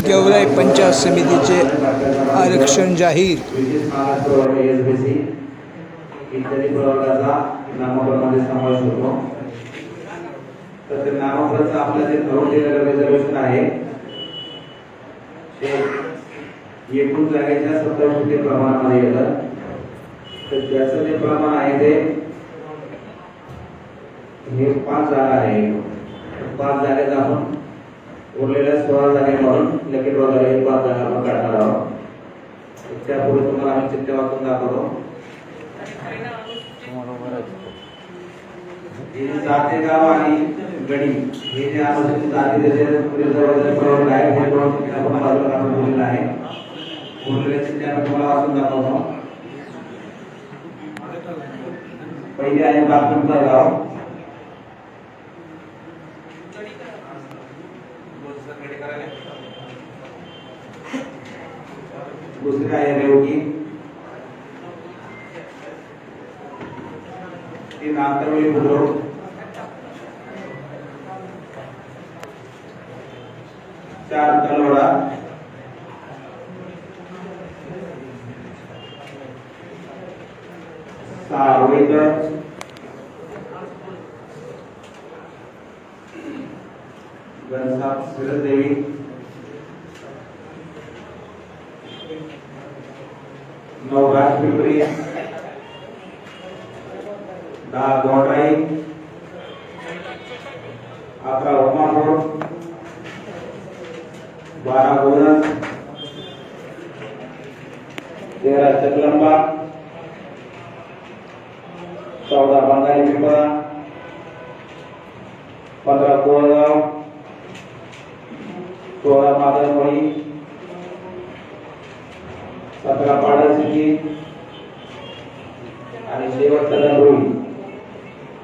गेवराई पंचायत समितीचे आरक्षण जाहीर. इत्यादी होतो तर ते नामांकनाचं आपलं जे ठरवलेलं रिझर्वेशन आहे ते एकूण जागेच्या सत्तर टक्के प्रमाणामध्ये येतं तर त्याचं जे प्रमाण आहे ते हे पाच जागा आहे. पाच जागेत आपण उरलेल्या सोळा जागेमधून लकी ड्रॉ झाले पाच जागा आपण काढणार आहोत. त्यापुढे तुम्हाला आम्ही चिठ्ठ्या वाचून दाखवतो. हे जाते गाव आणि गडी हे जे अनुसूचित जाती प्रवर्ग आहे हे आपण बाजूला काढून आहे. उरलेल्या चिठ्ठ्या मी तुम्हाला वाचून दाखवतो. पहिली आहे बागुंजा गाव. दुसरी आहे रेवगी ती नांदरवली बुद्रुक चार तलवडा सहा रोहितर गणसात सिरदेवी नऊ राजपिंपरी दहा गोंडराई अकरा उमापूर बारा गोरज तेरा चकलंबा चौदा बंगाली पिंपळा पंधरा कोळगाव सोळा मादरमळी सतरा पाडसिंगी आणि शेवटचा दंडोळी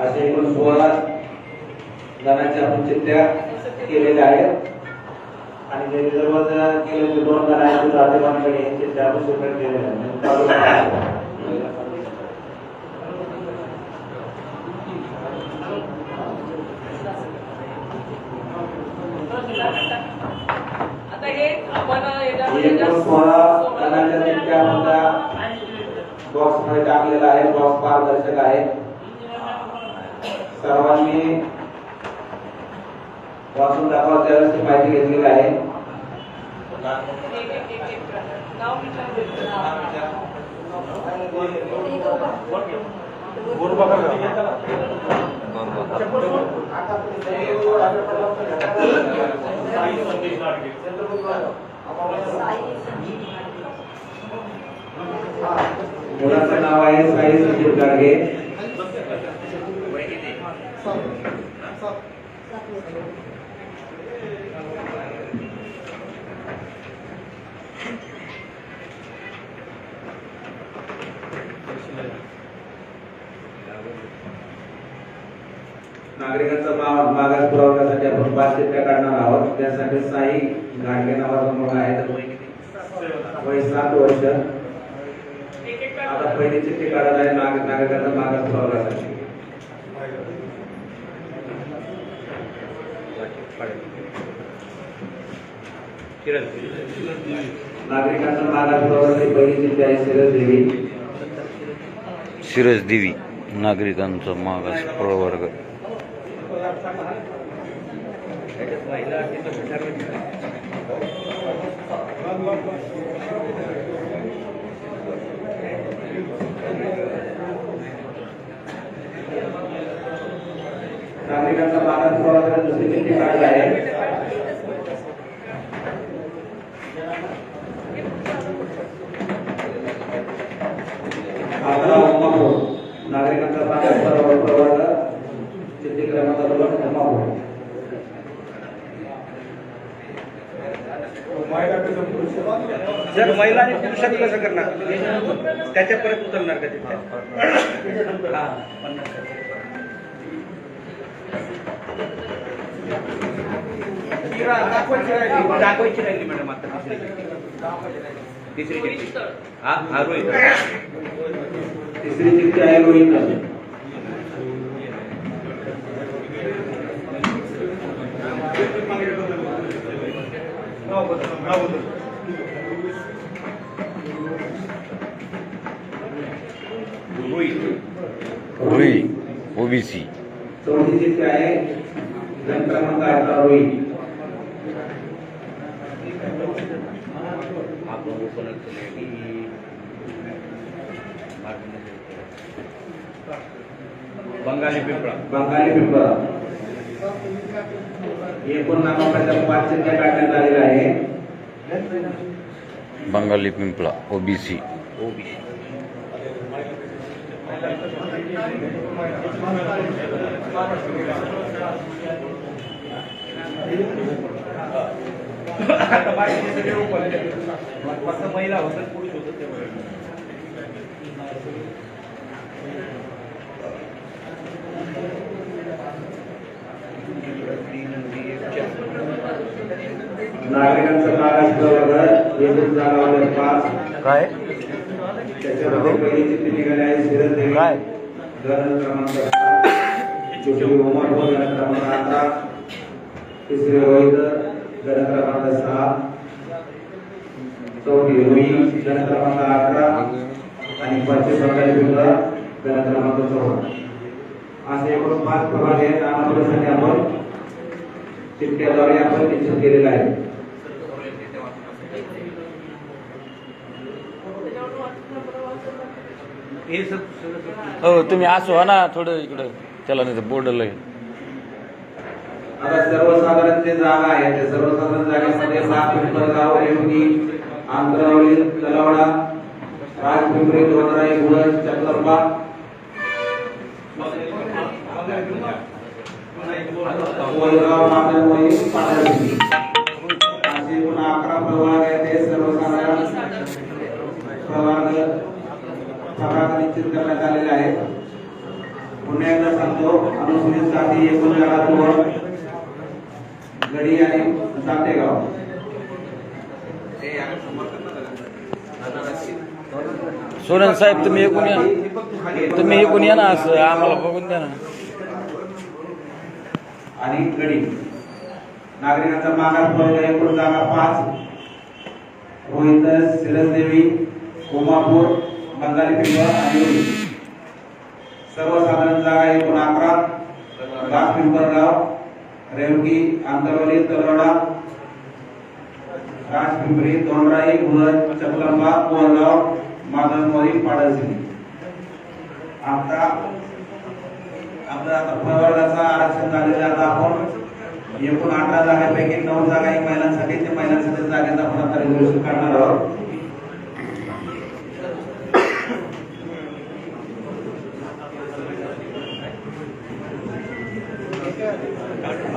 असे एकूण सोळा जणांच्या चिठ्ठ्या केलेल्या आहेत आणि जे रिझर्व केले ते दोन जण आहेत ते राज्यपालांकडे यांचे आहेत. म्हणजे चालू आहे. आता हे आपण जणांच्या चिठ्ठ्या आपल्या बॉक्स मध्ये टाकलेला आहे बॉक्स पारदर्शक आहे सर्वांनी वाचून दाखवा त्यावेळेस माहिती घेतलेली आहे विचार मुलाचं नाव आहे साई संदीप गाडगे नागरिकांचा मा- मागास पुरवण्यासाठी आपण पाच चिठ्ठ्या काढणार आहोत. त्यासाठी साई गाडगे नावाचा मुलगा आहे. तर वय सात वर्ष आता पहिले चिठ्ठी काढायला आहे नाग नागरिकांना मागास पुरवण्यासाठी नागरिकांचा मागास पुरवण्यासाठी पहिली चिठ्ठी आहे सिरज देवी सिरज देवी नागरिकांचा मागास प्रवर्ग. नागरिकांचा मागास पुरवण्यासाठी दुसरी चिठ्ठी काढत आहे जर महिला आणि पुरुषात कसं करणार? त्याच्या परत उतरणार का तिथे? दाखवायची राहिली. मॅडम आता तिसरी चिठ्ठी हा हा रोहित. तिसरी चिठ्ठी आहे रोहित Bravo, bravo. होई ओबीसी. चौथी चिठ्ठी आहे? गण क्रमांक अठरा रोई बंगाली पिंपळा. बंगाली पिंपळा. एकूण नामांकनाच्या पाच चिठ्ठ्या काढण्यात आहे. बंगाली पिंपळा ओबीसी. ओबीसी आता बाकीचे सगळे ओपन फक्त महिला होतं पुरुष होतं ते नागरिकांचं मागास पाच. काय? अकरा तिसरी रोहित गण क्रमांक सहा. चौथी रुई गण क्रमांक आणि पाचशे बंगाली पिंपळा गण क्रमांक चौदा. असे एकूण पाच प्रभाग आहेत. नामांकनासाठी आपण चिठ्ठ्याद्वारे आपण निश्चित केलेला आहे त्याच्यावर वाचून बरं वाचून हे सब सगळं हो तुम्ही असो हा ना थोडं इकडं. त्याला नाही बोर्ड लय आता सर्वसाधारण जे जागा आहे. त्या सर्वसाधारण जागेमध्ये सात पिंपळगाव रेवणी आंतरावली तलवडा राजपिंपरी दोनराई गुळज पांढरपिंपरी असे एकूण अकरा प्रभाग आहेत. ते सर्वसाधारण प्रभाग निश्चित करण्यात आलेले आहेत. पुन्हा एकदा सांगतो अनुसूचित जाती एकूण दोन गडी आणि जातेगाव. सोनन साहेब तुम्ही एकूण या. तुम्ही एकूण या ना असं आम्हाला बघून द्या ना. आणि गडी. नागरिकांचा मागास प्रवर्ग एकूण जागा पाच. रोहित सिरसदेवी कोमापूर बंगाली पिंपळ आणि सर्वसाधारण जागा एकूण अकरा गाव पिंपळगाव रेवकी आंतरवली तलवडा राजपिंपरी तोंडराई गुळज चपलंबा कोरगाव माधनमोरी पाडळसिंगी आता आपला आता प्रवर्गाचं आरक्षण झालेला आता आपण एकूण अठरा जागांपैकी नऊ जागा ही महिलांसाठी ते महिलांसाठी जागेचा आपण आता रिझर्वेशन काढणार आहोत.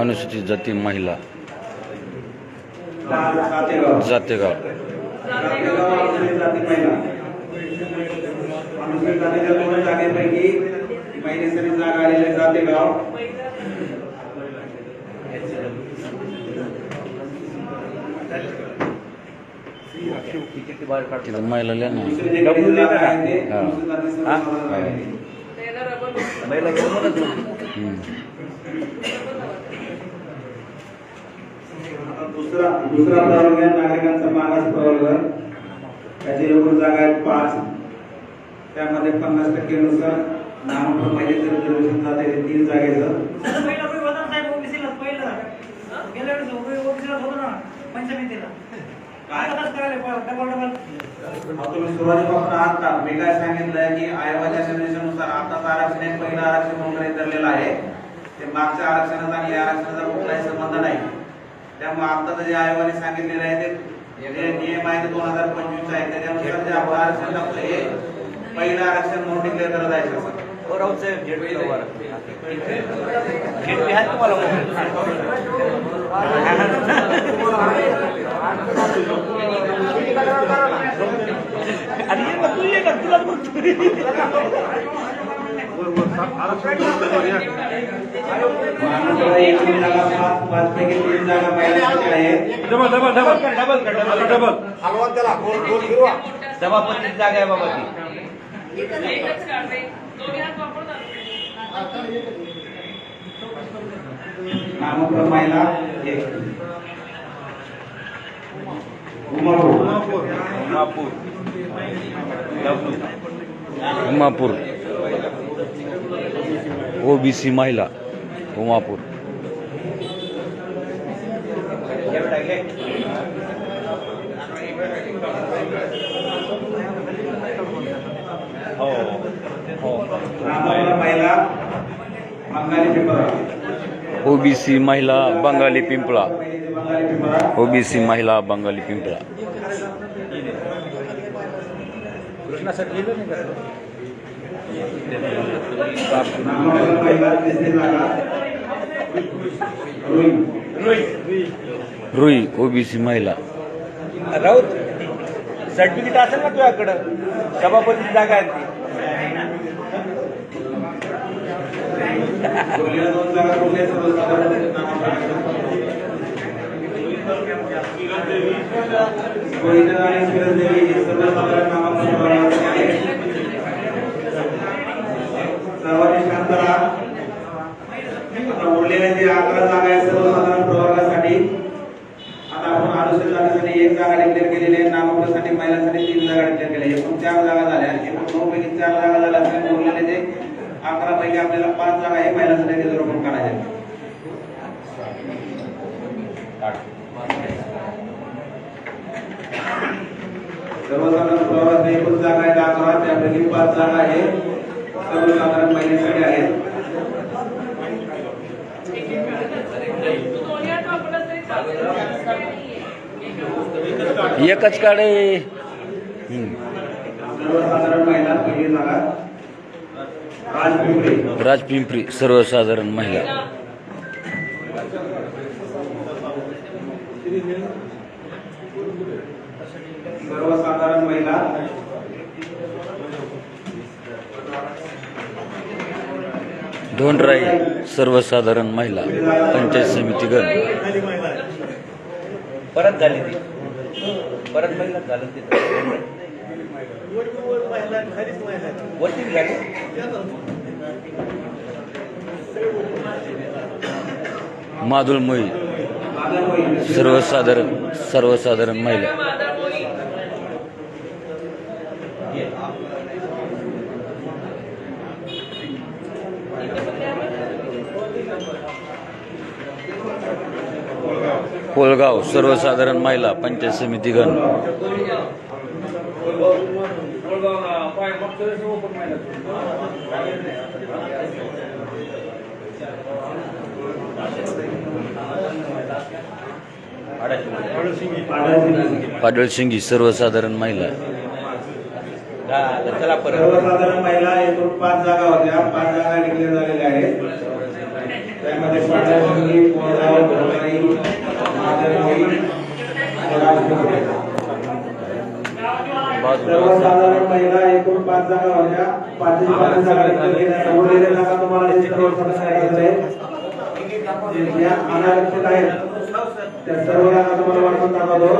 अनुसूचित जाती महिला. जातेगाव. जातेगाव. अनुसूचित जाती महिला. अनुसूचित जातीच्या दोन जागेपैकी महिलेसाठी जागा आलेली आहे जातेगाव. तिथं महिला लिहा ना. दुसरी जी जागा होती. दुसरा दुसरा प्रवर्ग आहे नागरिकांचा मागास प्रवर्ग. त्याची एकूण जागा आहेत पाच. त्यामध्ये पन्नास टक्केनुसार नामांकन महिलेचं रिझर्वेशन जाते ते तीन जागेचं पहिला पहिलं. गेल्या वेळेस होतं ना सुरुवातीपासून आहात का मी काय सांगितलंय की आयोगाच्या निर्देशानुसार आताच आरक्षण हे पहिलं आरक्षण म्हणून धरलेलं आहे ते मागच्या आरक्षणाचा आणि या आरक्षणाचा कुठलाही संबंध नाही त्यामुळे आता जे आयोगाने सांगितलेलं आहे ते जे नियम आहे ते दोन हजार पंचवीस आहे त्याच्यानुसार जे आपण आरक्षण टाकतो हे पहिलं आरक्षण म्हणून डिक्लेअर करत आहे हो, आहे तुम्हाला अरे ये तुला बोलतो. महाराष्ट्राला जागा पाच पाच पैकी तीन जागा महिलांसाठी डबल डबल डबल कर डबल कर डबल डबल सभापती जागा आहे बाबा ती एकच काढते दोन्ही हात महिला एक उमापूर. ओबीसी महिला उमापूर. हो हो. महिला बंगाली पिंपरा ओबीसी महिला बंगाली पिंपळा. ओबीसी महिला बंगाली पिंपळा. महिला रुई ओबीसी महिला. राऊत सर्टिफिकेट असेल ना तुझ्याकडं? सभापती जागा आहे ती उरलेल्या दोन जागा कुठल्या सर्वसाधारण गोविंद आणि शिरदेवी हे सर्वसाधारण नामांकन आहे सर्वांनी शांत राहा उरलेल्या जे अकरा जागा आहेत सर्वसाधारण प्रवर्गासाठी आता आपण अनुसूचित जातीसाठी एक जागा डिक्लेअर केलेली आहे. नामकरणासाठी महिलांसाठी तीन जागा डिक्लेअर केल्या एकूण चार जागा झाल्या. एकूण नऊ पैकी चार जागा झाल्या. असल्या उरलेले जे अकरा पैकी आपल्याला पाच जागा हे महिलांसाठी रिझर्व करून काढायच्या आहेत. सर्वसाधारण प्रवर्गात एकूण जागा आहेत अकरा त्यापैकी पाच जागा आहे सर्वसाधारण महिलेसाठी आहेत. एकच. काढे. सर्वसाधारण महिला पहिली जागा राजपिंपरी राजपिंपरी सर्वसाधारण महिला. सर्वसाधारण महिला. धोंडराई सर्वसाधारण महिला पंचायत समिती गण परत झाली ती. परत महिला झालं ते. वरती झाली माधुल मोई. सर्वसाधारण सर्वसाधारण महिला. कोलगाव सर्वसाधारण महिला पंचायत समिती गण. पाडळशिंगी सर्वसाधारण महिला. चला सर्वसाधारण महिला एकूण पाच जागा होत्या. पाच जागा डिक्लेअर झालेल्या आहेत. त्यामध्ये कोळगाव राजपिंपरी सर्वसाधारण महिला एकूण पाच जागा होत्या. पाच पाच जागा डिक्लेअर उरलेल्या जागा तुम्हाला आहे या अनारक्षित आहेत. त्या सर्व जागा तुम्हाला वाटून दाखवतो.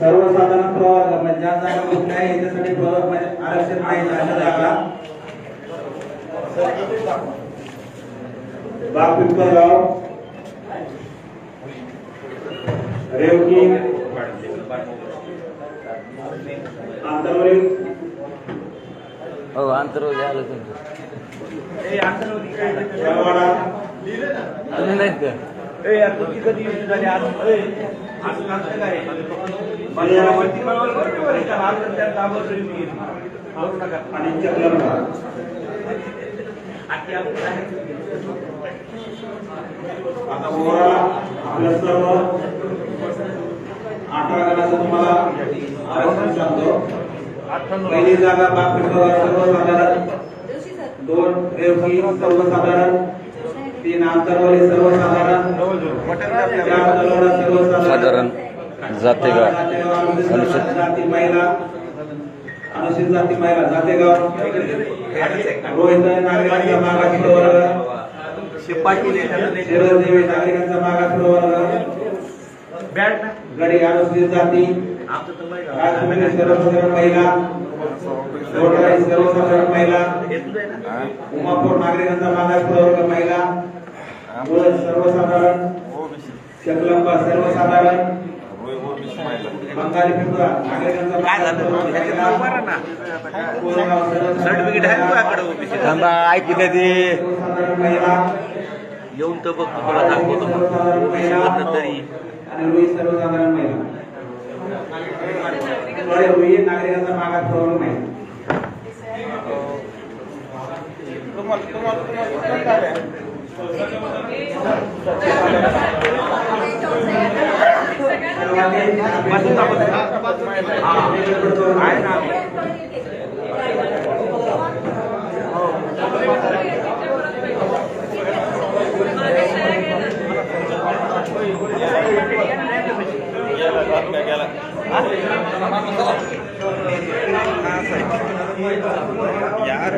सर्वसाधारण प्रवर्ग म्हणजे ज्या जागा कुठल्या आहे याच्यासाठी प्रवर्ग म्हणजे आरक्षण नाही अशा जागा. बाग पिंपळगाव रेवकी आंतरवलीत हो आंतरवादी आलं तुम्ही नाहीत का? बरं. आता ओव्हरऑल आपलं सर्व जागांचं तुम्हाला आरक्षण सांगतो. पहिली जागा सर्वसाधारण. दोन रेवकी सर्वसाधारण. तीन आंतरवाली सर्वसाधारण. चार तलवाडा सर्वसाधारण. साधारण जातेगाव. अनुसूचित जाती महिला. अनुसूचित जाती महिला जातेगाव. रोहित नागरिकांचा मागास प्रवर्ग शिरदेवी नागरिकांचा मागास प्रवर्ग गडी अनुसूचित जाती. राजमुंडी सर्वसाधारण महिला. सर्वसाधारण महिला उमापूर नागरिकांचा मागास प्रवर्ग महिला सर्वसाधारण शकलंबा सर्वसाधारण बंगाली पिंपळा नागरिकांचा काय झालं? ह्याच्यात बरं ना. सर्टिफिकेट आहे तुझ्याकडे थांबा ऐकू सर्वसाधारण महिला येऊन तर बघ तुम्हाला दाखवतो. तरी. आणि रुई सर्वसाधारण महिला. थोडे रुई नागरिकांचा मागास प्रवर्ग महिला आहे ना यार